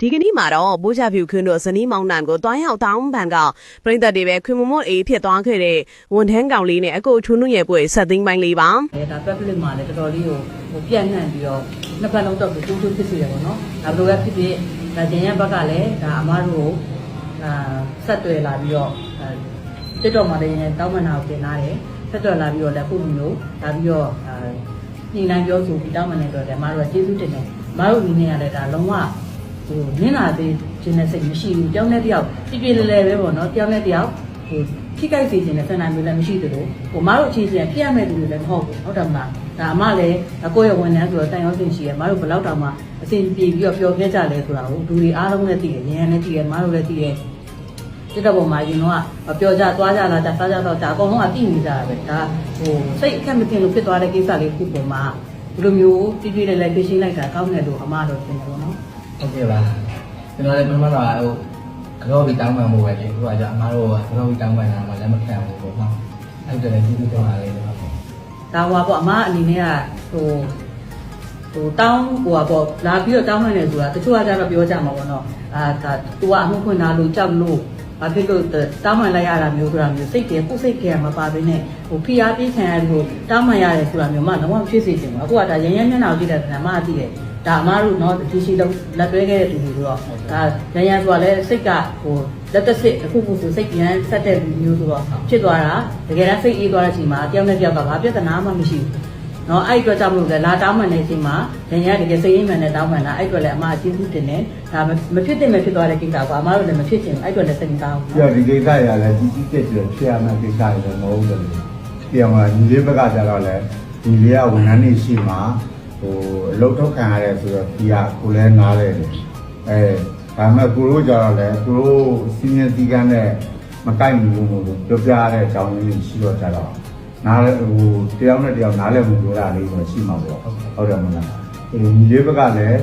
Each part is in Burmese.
ဒီကနေ့မှာတော့ဘိုးချဖြူခွန်းတို့ဇနီးမောင်နှံကိုတွားရောက်တောင်းပန်ကပြည်သက်တွေပဲခွင်မမွတ်အေးဖြစ်သွားခဲ့တဲ့ဝန်ထမ်းကောင်လေးနဲ့အကိုထွန်းနုရဲ့ပွဲဆက်သိမ်းပိုင်းလေးပါအဲဒါ public မှာလည်းတော်တော်လေးကိုဟိုပြန့်နှံ့ပြီးတော့နှစ်ပတ်လုံးတော့ကိုတိုးတိုးဖြစ်စေတယ်ပေါ့နော်ဒါဘယ်လိုပဲဖြစ်ဖြစ်ဒါကျင်ရဲ့ဘက်ကလည်းဒါအမားတို့ကိုအာဆက်တွေ့လာပြီးတော့အဲတက်တော်မှာလည်းတောင်းပန်တာကိုတင်လာတယ်ဆက်တွေ့လာပြီးတော့လည်းခုလိုမျိုးဒါပြီးတော့အာညှိနှိုင်းပြောဆိုပြီးတောင်းပန်နေတော့လည်းအမားတို့ကကျေးဇူးတင်တယ်အမားတို့ဒီနေ့ကလည်းဒါလုံးဝ ဟိုနင်းလာသေးခြင်းနဲ့စိတ်မရှိဘူးတယောက်နဲ့တယောက်ပြပြလဲလဲပဲပေါ့နော်တယောက်နဲ့တယောက်ဟိုထိကြိုက်စေခြင်းနဲ့ဆန္ဒမျိုးလည်းမရှိသလိုဟိုမတို့အခြေစီဖြစ်ရမယ့်သူတွေလည်းမဟုတ်ဘူးဟုတ်တယ်မလားဒါအမလည်းကိုယ့်ရဲ့ဝန်ထမ်းဆိုတော့တန်ရောစင်ရှိရမတို့ဘယ်တော့တောင်မှအစဉ်ပြေပြီးတော့ပျော်ခဲ့ကြလဲဆိုတာကိုလူတွေအားလုံးလည်းသိတယ်ဉာဏ်နဲ့သိတယ်မတို့လည်းသိတယ်စစ်တော့ပုံမှာရင်တော့ပျော်ကြသွားကြလာကြစားကြတော့ဒါအကုန်လုံးကသိနေကြတာပဲဒါဟိုစိတ်အခက်မတင်လို့ဖြစ်သွားတဲ့ကိစ္စလေးခုပုံမှာဘယ်လိုမျိုးပြပြလဲလဲပြရှင်းလိုက်တာကောင်းတယ်လို့အမတော့ထင်တယ်ပေါ့နော် ဟုတ်ကဲ့ပါကျွန်တော်လည်းပထမတော့ဟိုကတော့ပြီးတောင်းပန်မှုပဲလေခုကကြာအမားတို့ကတော့ပြီးတောင်းပန်တာမှလည်းမခံဘူးပေါ့နော်အဲ့ဒါလည်းကျေးဇူးတင်ပါတယ်ကျွန်တော်ဒါဟွာပေါ့အမအနေနဲ့ကဟိုဟိုတောင်းဟိုဟာပေါ့လာပြီးတော့တောင်းမှန်းတယ်ဆိုတာတချို့ကကြတော့ပြောကြမှာပေါ့နော်အာဒါ तू ကအမှုဖွင့်တာလို့ကြောက်လို့ဘာဖြစ်လို့တောင်းမှန်လိုက်ရတာမျိုးဆိုတာမျိုးစိတ်တယ်ကိုယ်စိတ်ကမပါဘဲနဲ့ဟိုဖိအားပေးခံရတယ်ဟိုတောင်းမှန်ရတယ်ဆိုတာမျိုးမှတော့မဖြစ်စေချင်ဘူးအခုကဒါရရမျက်နှာကိုကြည့်တဲ့ကမှအသိတယ် ဒါအမတို့နော်ဒီရှိလုံးလက်တွဲခဲ့တဲ့လူတွေတော့ဒါရန်ရန်ဆိုတာလဲစိတ်ကဟိုလက်သက်စစ်အခုခုဆိုစိတ်ပြန်ဆက်တဲ့လူမျိုးဆိုတော့ဖြစ်သွားတာတကယ်တမ်းစိတ်အေးသွားတဲ့အချိန်မှာတယောက်နဲ့တယောက်ကဘာပြဿနာမှမရှိဘူးနော်အဲ့အတွက်ကြောင့်မလို့လဲလာတောင်းမှန်တဲ့အချိန်မှာရန်ရန်တကယ်စိတ်ရင်းမှန်နဲ့တောင်းမှန်တာအဲ့အတွက်လည်းအမအကျေးဇူးတင်တယ်ဒါမဖြစ်တဲ့မဖြစ်သွားတဲ့ကိစ္စကအမတို့လည်းမဖြစ်ချင်ဘူးအဲ့အတွက်လည်းစိတ်ကောင်းဘူးပြောဒီကိစ္စရလဲကြီးကြီးကျယ်ကျယ်ဖြစ်ရမယ့်ကိစ္စတွေလည်းမဟုတ်ဘူးပြောင်းလာညီလေးဘက်ကကြတော့လဲညီလေးကဝန်ထမ်းနေရှိမှာ ဟိုအလုပ်ထုတ်ခံရတယ်ဆိုတော့ဒီကကိုလည်းနားလဲတယ်အဲဒါမှကိုတို့ကြတော့လေကိုတို့စီနီယာတီကန်နဲ့မကိုက်ဘူးလို့ပြောပြရတဲ့အကြောင်းရင်းတွေရှိတော့ကြတော့နားလဲဟိုတယောက်နဲ့တယောက်နားလဲမှုပြောတာလေးဆိုရှိမှာပေါ့ဟုတ်တယ်မလားအဲညီလေးဘက်ကလည်း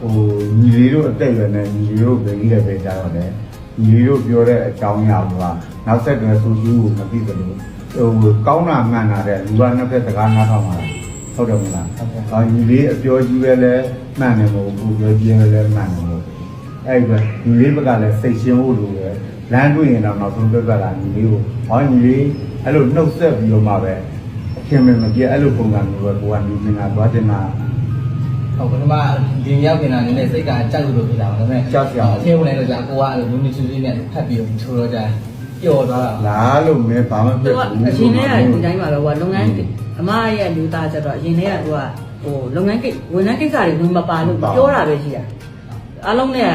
ဟိုညီလေးတို့အသက်အရွယ်နဲ့ညီလေးတို့ပြည်ကြီးလည်းပဲကြတော့လေညီတို့ပြောတဲ့အကြောင်းအရာကနောက်ဆက်တွဲဆိုသူကိုမသိဘူးလို့ဟိုကောင်းတာမှန်တာတဲ့လူကနှစ်ဖက်စကားနားထောင်တာ ဟုတ်တယ်မလား။အော်ညီလေးအပြောကြီးပဲလဲမှန်တယ်မဟုတ်ဘူးပြောကြီးပဲလဲမှန်တယ်မဟုတ်ဘူး။အဲ့ဒါညီလေးဘက်ကလည်းစိတ်ရှင်းဖို့လိုတယ်။လမ်းတွေ့ရင်တော့နောက်ဆုံးပြတ်သွားတာညီလေးကိုဟောညီလေးအဲ့လိုနှုတ်ဆက်ပြီးတော့မှပဲအခင်မမပြအဲ့လိုပုံစံမျိုးပဲကိုကနေနေတာသွားတင်တာဟုတ်ပထမဒီရောက်နေတာနည်းနည်းစိတ်ကကြောက်လို့ဖြစ်တာပါဒါပေမဲ့အထင်းဝင်လိုက်တော့ကြာကိုကအဲ့လိုလူမျိုးစုစုနဲ့ဖတ်ပြီးချိုးတော့ကြာ ပျော်သွားတာလားလို့မဲဘာမှသူဖြစ်ကဘူးအရင်တည်းကဒီတိုင်းပါပဲဟိုလုပ်ငန်းအမရဲ့လူသားကြတော့အရင်တည်းကသူကဟိုလုပ်ငန်းကိဝန်ထမ်းကိစ္စတွေဝင်မပါလို့ပြောတာပဲရှိတာအားလုံးနဲ့